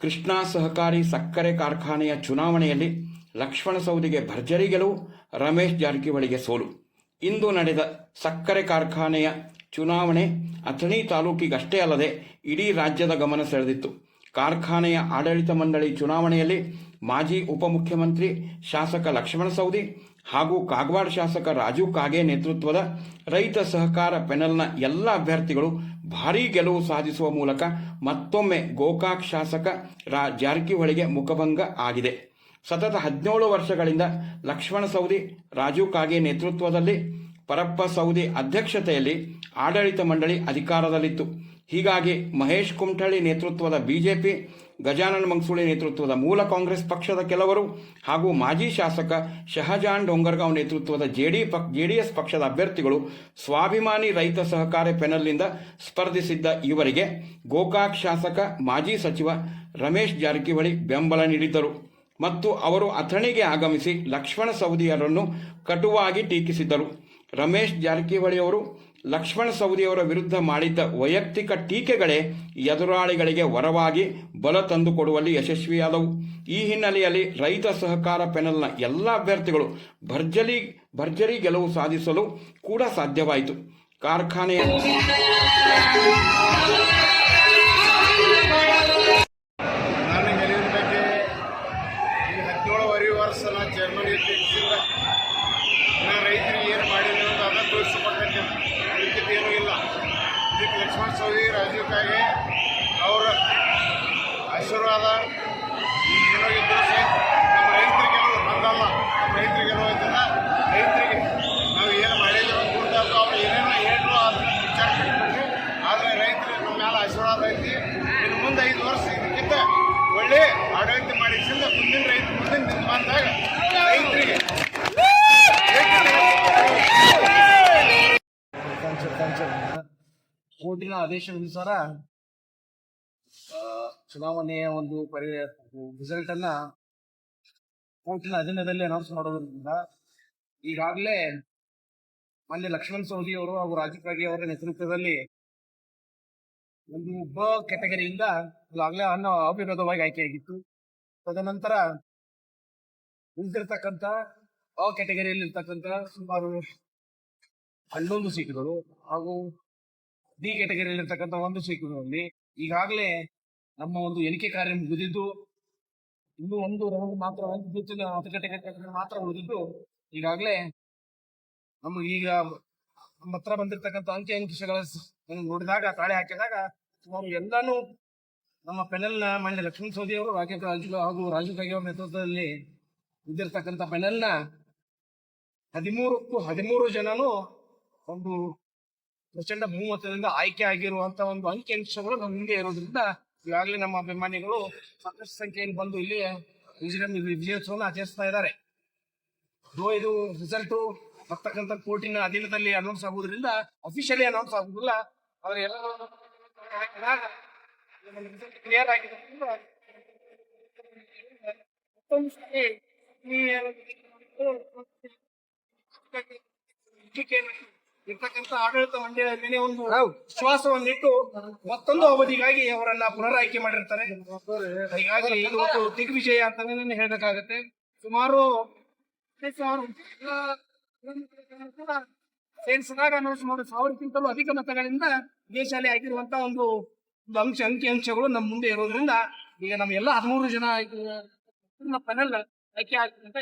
ಕೃಷ್ಣಾ ಸಹಕಾರಿ ಸಕ್ಕರೆ ಕಾರ್ಖಾನೆಯ ಚುನಾವಣೆಯಲ್ಲಿ ಲಕ್ಷ್ಮಣ ಸೌದಿಗೆ ಭರ್ಜರಿ ಗೆಲುವು, ರಮೇಶ್ ಜಾರಕಿಹೊಳಿಗೆ ಸೋಲು. ಇಂದು ನಡೆದ ಸಕ್ಕರೆ ಕಾರ್ಖಾನೆಯ ಚುನಾವಣೆ ಅಥಣಿ ತಾಲೂಕಿಗಷ್ಟೇ ಅಲ್ಲದೆ ಇಡೀ ರಾಜ್ಯದ ಗಮನ ಸೆಳೆದಿತ್ತು. ಕಾರ್ಖಾನೆಯ ಆಡಳಿತ ಮಂಡಳಿ ಚುನಾವಣೆಯಲ್ಲಿ ಮಾಜಿ ಉಪಮುಖ್ಯಮಂತ್ರಿ ಶಾಸಕ ಲಕ್ಷ್ಮಣ ಸೌದಿ ಹಾಗೂ ಕಾಗವಾಡ ಶಾಸಕ ರಾಜು ಕಾಗೆ ನೇತೃತ್ವದ ರೈತ ಸಹಕಾರ ಪೆನಲ್ನ ಎಲ್ಲ ಅಭ್ಯರ್ಥಿಗಳು ಭಾರೀ ಗೆಲುವು ಸಾಧಿಸುವ ಮೂಲಕ ಮತ್ತೊಮ್ಮೆ ಗೋಕಾಕ್ ಶಾಸಕ ರಾ ಜಾರಕಿಹೊಳಿಗೆ ಮುಖಭಂಗ ಆಗಿದೆ. ಸತತ ಹದಿನೇಳು ವರ್ಷಗಳಿಂದ ಲಕ್ಷ್ಮಣ ಸೌದಿ ರಾಜು ಕಾಗೆ ನೇತೃತ್ವದಲ್ಲಿ, ಪರಪ್ಪ ಸೌದಿ ಅಧ್ಯಕ್ಷತೆಯಲ್ಲಿ ಆಡಳಿತ ಮಂಡಳಿ ಅಧಿಕಾರದಲ್ಲಿತ್ತು. ಹೀಗಾಗಿ ಮಹೇಶ್ ಕುಮಠಳ್ಳಿ ನೇತೃತ್ವದ ಬಿಜೆಪಿ, ಗಜಾನನ ಮಂಗಸೂಳಿ ನೇತೃತ್ವದ ಮೂಲ ಕಾಂಗ್ರೆಸ್ ಪಕ್ಷದ ಕೆಲವರು ಹಾಗೂ ಮಾಜಿ ಶಾಸಕ ಶಹಜಾನ್ ಡೋಂಗರ್ಗಾಂವ್ ನೇತೃತ್ವದ ಜೆಡಿ ಪಕ್, ಜೆಡಿಎಸ್ ಪಕ್ಷದ ಅಭ್ಯರ್ಥಿಗಳು ಸ್ವಾಭಿಮಾನಿ ರೈತ ಸಹಕಾರಿ ಪೆನಲ್ನಿಂದ ಸ್ಪರ್ಧಿಸಿದ್ದ ಇವರಿಗೆ ಗೋಕಾಕ್ ಶಾಸಕ, ಮಾಜಿ ಸಚಿವ ರಮೇಶ್ ಜಾರಕಿಹೊಳಿ ಬೆಂಬಲ ನೀಡಿದ್ದರು. ಮತ್ತು ಅವರು ಅಥಣಿಗೆ ಆಗಮಿಸಿ ಲಕ್ಷ್ಮಣ ಸವದಿಯರನ್ನು ಕಟುವಾಗಿ ಟೀಕಿಸಿದ್ದರು. ರಮೇಶ್ ಜಾರಕಿಹೊಳಿಯವರು ಲಕ್ಷ್ಮಣ ಸವದಿಯವರ ವಿರುದ್ಧ ಮಾಡಿದ್ದ ವೈಯಕ್ತಿಕ ಟೀಕೆಗಳೇ ಎದುರಾಳಿಗಳಿಗೆ ವರವಾಗಿ ಬಲ ತಂದುಕೊಡುವಲ್ಲಿ ಯಶಸ್ವಿಯಾದವು. ಈ ಹಿನ್ನೆಲೆಯಲ್ಲಿ ರೈತ ಸಹಕಾರ ಪೆನಲ್ನ ಎಲ್ಲ ಅಭ್ಯರ್ಥಿಗಳು ಭರ್ಜರಿ ಭರ್ಜರಿ ಗೆಲುವು ಸಾಧಿಸಲು ಕೂಡ ಸಾಧ್ಯವಾಯಿತು. ಕಾರ್ಖಾನೆಯ ಲಕ್ಷ್ಮಣ ಸವದಿ ರಾಜೀವ್ ಕಾಗೆ ಅವರ ಆಶೀರ್ವಾದ ಇದ್ದರೂ ಸಹ ನಮ್ಮ ರೈತರಿಗೆ ಬಂದಲ್ಲ. ನಮ್ಮ ರೈತರಿಗೆ ಇರೋದ್ರಿಂದ ರೈತರಿಗೆ ನಾವು ಏನು ಮಾಡಿಲ್ಲ ಅಂತ ಅವ್ರು ಏನೇನೋ ಹೇಳಿದ್ರು ಅದನ್ನ ವಿಚಾರ ಮಾಡ್ಕೊಂಡ್ವಿ ಆದರೆ ರೈತರು ನಮ್ಮ ಮೇಲೆ ಆಶೀರ್ವಾದ ಐತಿ. ಇನ್ನು ಮುಂದೆ ಐದು ವರ್ಷ ಇದಕ್ಕಿಂತ ಒಳ್ಳೆ ಆಡಳಿತ ಮಾಡಿಸಿಂದ ಮುಂದಿನ ರೈತ ಮುಂದಿನ ದಿನಮಾನದಾಗ ರೈತರಿಗೆ ಕೋರ್ಟಿನ ಆದೇಶಾನುಸಾರ ಚುನಾವಣೆಯ ಒಂದು ಪರಿ ರಿಸಲ್ಟ್ ಅನ್ನ ಕೋರ್ಟಿನ ಅಧೀನದಲ್ಲಿ ಅನೌನ್ಸ್ ಮಾಡೋದ್ರಿಂದ ಈಗಾಗಲೇ ಮೊನ್ನೆ ಲಕ್ಷ್ಮಣ್ ಸವದಿ ಅವರು ಹಾಗೂ ರಾಜೀವ್ ಖಾಗಿ ಅವರ ನೇತೃತ್ವದಲ್ಲಿ ಒಂದು ಉಪ ಕೆಟಗರಿಯಿಂದ ಈಗಾಗಲೇ ಅನ್ನ ಅವಿರೋಧವಾಗಿ ಆಯ್ಕೆಯಾಗಿತ್ತು. ತದನಂತರ ಉಳಿದಿರ್ತಕ್ಕಂಥ ಅ ಕೆಟಗರಿಯಲ್ಲಿ ಇರ್ತಕ್ಕಂಥ ಸುಮಾರು ಹನ್ನೊಂದು ಸೀಟುಗಳು ಹಾಗೂ ಡಿ ಕ್ಯಾಟಗರಿಯಲ್ಲಿ ಇರ್ತಕ್ಕಂಥ ಒಂದು ಸೀಟುಗಳಲ್ಲಿ ಈಗಾಗಲೇ ನಮ್ಮ ಒಂದು ಎಣಿಕೆ ಕಾರ್ಯ ಮುಗಿದಿದ್ದು, ಇನ್ನೂ ಒಂದು ರೌಂಡ್ ಮಾತ್ರ ಮತಗಟ್ಟೆ ಮಾತ್ರ ಉಳಿದಿದ್ದು ಈಗಾಗಲೇ ನಮಗೆ ಈಗ ನಮ್ಮ ಹತ್ರ ಬಂದಿರತಕ್ಕಂಥ ಅಂಕಿ ಅಂಕಿಷಗಳ ಸ- ನೋಡಿದಾಗ, ತಾಳೆ ಹಾಕಿದಾಗ ಸುಮಾರು ಎಲ್ಲಾನು ನಮ್ಮ ಪೆನಲ್ನ ಮಾನ್ಯ ಲಕ್ಷ್ಮಣ ಸೌದಿ ಅವರು ರಾಕೇಶ್ ರಾಜು ಹಾಗೂ ರಾಜೀವ್ ಕಾಗೆ ಅವರ ನೇತೃತ್ವದಲ್ಲಿ ಇದ್ದಿರ್ತಕ್ಕಂಥ ಪೆನಲ್ನ ಹದಿಮೂರಕ್ಕೂ ಹದಿಮೂರು ಜನನು ಒಂದು ಪ್ರಚಂಡ ಮೂವತ್ತರಿಂದ ಆಯ್ಕೆ ಆಗಿರುವಂತ ಒಂದು ಅಂಕಿ ಅಂಶಗಳು ನಮ್ಮ ಮುಂದೆ ಇರೋದ್ರಿಂದ ಈಗಾಗಲೇ ನಮ್ಮ ಅಭಿಮಾನಿಗಳು ಸಾಕಷ್ಟು ಸಂಖ್ಯೆಯಲ್ಲಿ ಬಂದು ಇಲ್ಲಿ ವಿಜಯ ವಿಜಯೋತ್ಸವವನ್ನು ಆಚರಿಸ್ತಾ ಇದ್ದಾರೆ. ಇದು ರಿಸಲ್ಟ್ ಬರ್ತಕ್ಕಂಥ ಕೋರ್ಟಿನ ಅಧೀನದಲ್ಲಿ ಅನೌನ್ಸ್ ಆಗುವುದರಿಂದ ಅಫಿಷಿಯಲಿ ಅನೌನ್ಸ್ ಆಗುವುದಿಲ್ಲ. ಆದ್ರೆ ಎಲ್ಲ ಕ್ಲಿಯರ್ ಆಗಿದೆ. ಇರ್ತಕ್ಕಂಥ ಆಡಳಿತ ಮಂಡಳಿಯ ಮೇಲೆ ಒಂದು ವಿಶ್ವಾಸವನ್ನಿಟ್ಟು ಮತ್ತೊಂದು ಅವಧಿಗಾಗಿ ಅವರನ್ನ ಪುನರಾಯ್ಕೆ ಮಾಡಿರ್ತಾರೆ. ಹೀಗಾಗಿ ಇದು ಒಂದು ದಿಗ್ವಿಜಯ ಅಂತಾನೆ ಹೇಳಬೇಕಾಗತ್ತೆ. ಸುಮಾರು ಸೇರಿಸಿದಾಗ ನಾವು ಸುಮಾರು ಸಾವಿರಕ್ಕಿಂತಲೂ ಅಧಿಕ ಮತಗಳಿಂದ ದೇಶದಲ್ಲಿ ಆಗಿರುವಂತ ಒಂದು ಅಂಶ ಅಂಕಿ ಅಂಶಗಳು ನಮ್ಮ ಮುಂದೆ ಇರೋದ್ರಿಂದ ಈಗ ನಮ್ಮ ಎಲ್ಲ ಹದಿಮೂರು ಜನ ಪೆನಲ್ ಆಯ್ಕೆ ಆಗ್ತಂತ.